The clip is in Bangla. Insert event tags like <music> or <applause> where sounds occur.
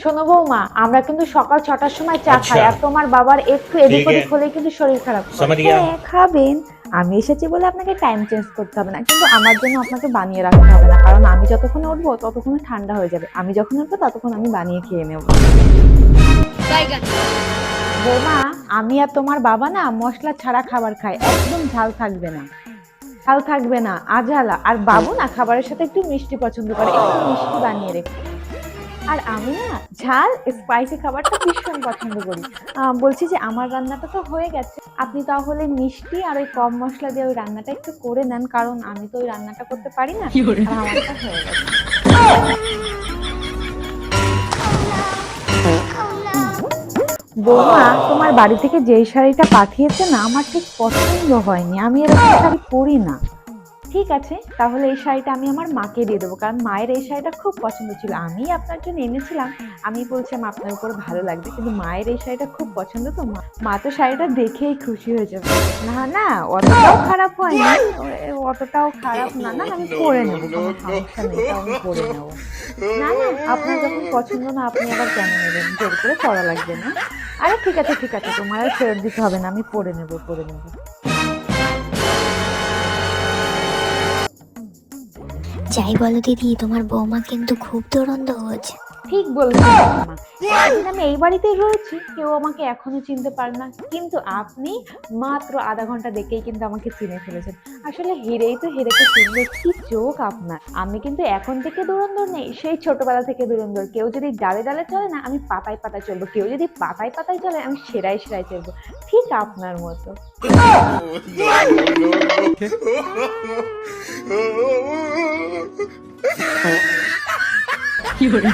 শোনো বৌমা আমরা কিন্তু সকাল ছটার সময় চা খাই আর তোমার বাবার একটু এদিক ওদিক হলে কিন্তু শরীর খারাপ হ্যাঁ, খাবেন। আমি এসেছি বলে আপনাকে টাইম চেঞ্জ করতে হবে না কিন্তু আমার জন্য আপনাকে বানিয়ে রাখতে হবে না কারণ আমি যতক্ষণ উঠবো ততক্ষণ ঠান্ডা হয়ে যাবে। আমি যখন উঠবো ততক্ষণ আমি বানিয়ে খেয়ে নেব। বৌমা আমি আর তোমার বাবা না মশলা ছাড়া খাবার খাই একদম ঝাল থাকবে না। ঝাল থাকবে না আজালা আর বাবু না খাবারের সাথে একটু মিষ্টি পছন্দ করে একটু মিষ্টি বানিয়ে রেখে আর আমি না ঝাল স্পাইসি খাবারটা ভীষণ পছন্দ করি। বলছি যে আমার রান্নাটা তো হয়ে গেছে। আপনি তাহলে মিষ্টি আর ওই কম মশলা দিয়ে ওই রান্নাটা একটু করে নেন কারণ আমি তো ওই রান্নাটা করতে পারি না। আর আমারটা হয়ে গেছে। বৌমা তোমার বাড়ি থেকে যেই শাড়িটা পাঠিয়েছে না আমার ঠিক পছন্দ হয়নি। আমি এরকম শাড়ি পরি না। ঠিক আছে, তাহলে এই শাড়িটা আমি আমার মাকে দিয়ে দেবো, কারণ মায়ের এই শাড়িটা খুব পছন্দ ছিল। আমি আপনার জন্য এনেছিলাম, আমি বলছিলাম আপনার উপর ভালো লাগবে, কিন্তু মায়ের এই শাড়িটা খুব পছন্দ, তো মা তো শাড়িটা দেখেই খুশি হয়ে যাবে। না না, অতটাও খারাপ হয়নি ও- অতটাও খারাপ না না, আমি পরে নেব সমস্যা নেই আমি পরে নেব। না না, আপনার যখন পছন্দ না, আপনি আবার কেন নেবেন? জোর করে পড়া লাগবে না। আরে ঠিক আছে ঠিক আছে, তোমার ফেরত দিতে হবে না, আমি পরে নেব পরে নেব। যাই বলো দিদি তোমার বৌমা কিন্তু খুব দুরন্ত হয়েছে। ঠিক বলছেন মা আমি এই বাড়িতেই রয়েছি কেউ আমাকে এখনও চিনতে পারে না। কিন্তু আপনি মাত্র আধা ঘণ্টা দেখেই কিন্তু আমাকে চিনে ফেলেছেন। আসলে হেরেই তো হেরেকে চিনবে কি চোখ আপনার? আমি কিন্তু এখন থেকে দুরন্দর নেই সেই ছোটবেলা থেকে দুরন্দর কেউ যদি ডালে ডালে চলে না আমি পাতায় পাতায় চলবো। কেউ যদি পাতায় পাতায় চলে আমি সেরাই সেরাই চলবো। ঠিক আপনার মতো। <laughs> <laughs> <laughs> 有人。